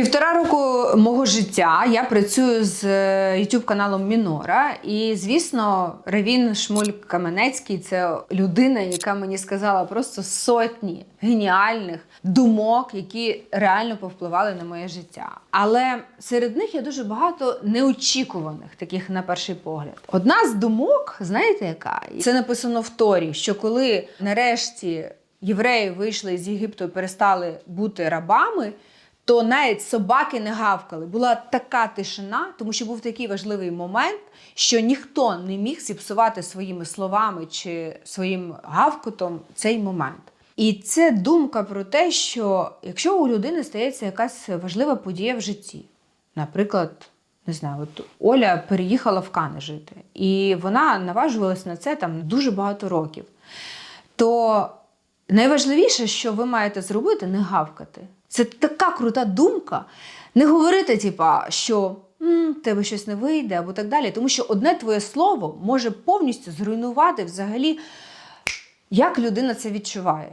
Півтора року мого життя я працюю з е, youtube каналом Мінора. І, звісно, Равін Шмуль Каменецький це людина, яка мені сказала просто сотні геніальних думок, які реально повпливали на моє життя. Але серед них є дуже багато неочікуваних, таких на перший погляд. Одна з думок, знаєте, яка? Це написано в Торі, що коли нарешті євреї вийшли з Єгипту і перестали бути рабами то навіть собаки не гавкали. Була така тишина, тому що був такий важливий момент, що ніхто не міг зіпсувати своїми словами чи своїм гавкотом цей момент. І це думка про те, що якщо у людини стається якась важлива подія в житті, наприклад, не знаю, от Оля переїхала в Кани жити, і вона наважувалась на це там дуже багато років, то найважливіше, що ви маєте зробити, не гавкати. Це така крута думка. Не говорити, типа, що «М, тебе щось не вийде або так далі. Тому що одне твоє слово може повністю зруйнувати взагалі, як людина це відчуває.